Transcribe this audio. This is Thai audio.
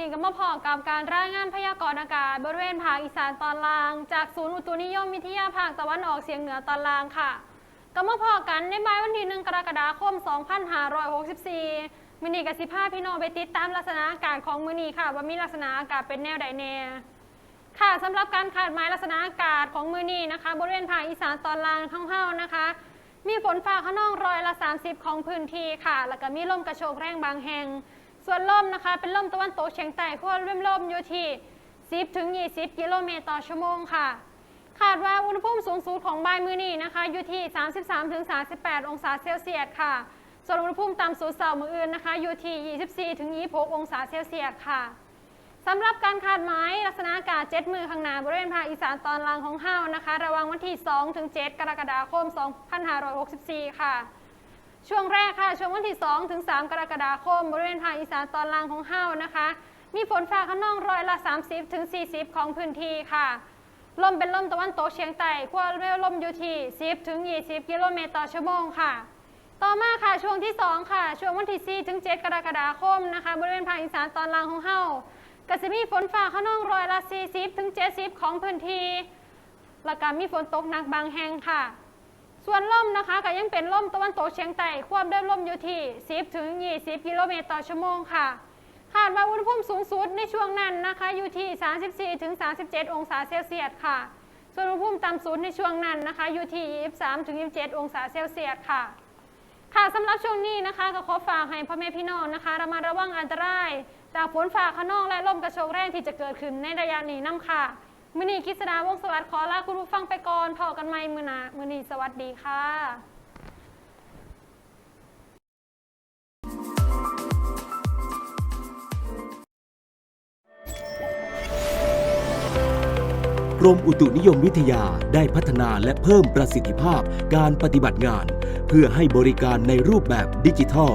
นี้ก็มาพอกับการรายงานพยากรณ์อากาศบริเวณภาคอีสานตอนล่าง จากศูนย์อุตุนิยมวิทยาภาคตะวันออกเฉียงเหนือตอนล่างค่ะก็มาพอกันในบ่ายวันที่หนึ่งกรกฎาคม 2564มินีกับสิภาพี่น้องไปติดตามลักษณะอากาศของมือนี้ค่ะ ว่ามีลักษณะอากาศเป็นแนวใดแน่ค่ะสำหรับการคาดหมายลักษณะอากาศของมือนี้นะคะ บริเวณภาคอีสานตอนล่างข้างเฮานะคะ มีฝนฟ้าขนองร้อยละ 30 ของพื้นที่ค่ะ แล้วก็มีลมกระโชกแรงบางแห่ง ส่วนลมนะคะ เป็นลมตะวันตกเฉียงใต้ขั้วร่มลมอยู่ที่ 10ถึง20 กิโลเมตรต่อชั่วโมงค่ะ คาดว่าอุณหภูมิสูงสุดของบ่ายมื้อนี้นะคะ อยู่ที่ 33ถึง38 องศาเซลเซียสค่ะ ส่วนอุณหภูมิต่ำสุดเสาร์มื้ออื่นนะคะ อยู่ที่ 24ถึง26 องศาเซลเซียสค่ะสำหรับการคาดหมายลักษณะอากาศ7มือข้างหน้าบริเวณภาคอีสานตอนล่างของเฮานะคะ ระว่างวันที่2ถึง7กรกฎาคม 2564 ค่ะ ช่วงแรกค่ะ ช่วงวันที่ 2 ถึง 3 กรกฎาคม บริเวณภาคอีสานตอนล่างของเฮานะคะ มีฝนฟ้าขนองร้อยละ 30 ถึง 40 ของพื้นที่ค่ะ ลมเป็นลมตะวันตกเฉียงใต้ขั้วลมอยู่ที่ 10 ถึง 20 กิโลเมตรต่อชั่วโมงค่ะ ต่อมาค่ะ ช่วงที่ 2 ค่ะ ช่วงวันที่4ถึง 7 กรกฎาคมนะคะ บริเวณภาคอีสานตอนล่างของเฮาก็จะมีฝนฟ้าขนองร้อยละ 40 ถึง 70 ของพื้นที่แล้วก็มีฝนตกหนักบางแห่งค่ะ ส่วนลมนะคะก็ยังเป็นลมตะวันตกเฉียงใต้ความด้วยลมอยู่ที่ 10 ถึง 20 กิโลเมตรต่อชั่วโมงค่ะคาดว่าอุณหภูมิสูงสุดในช่วงนั้นนะคะอยู่ที่ 34 ถึง 37 องศาเซลเซียสค่ะ ส่วนอุณหภูมิต่ำสุดในช่วงนั้นนะคะอยู่ที่ 23 ถึง 27 องศาเซลเซียสค่ะ ค่ะสำหรับช่วงนี้นะคะก็ขอฝากให้พ่อแม่พี่น้องนะคะระมัดระวังอันตราย จากฝนฟ้าขนองและลมกระโชกแรงที่จะเกิดขึ้นในระยะนี้น้ำค่ะ มือนีคิสดาวงสวัสดิ์ขอลาคุณผู้ฟังไปก่อนพอกันใหม่มือนามือนีสวัสดีค่ะกรมอุตุนิยมวิทยาได้พัฒนาและเพิ่มประสิทธิภาพการปฏิบัติงาน เพื่อให้บริการในรูปแบบดิจิทัล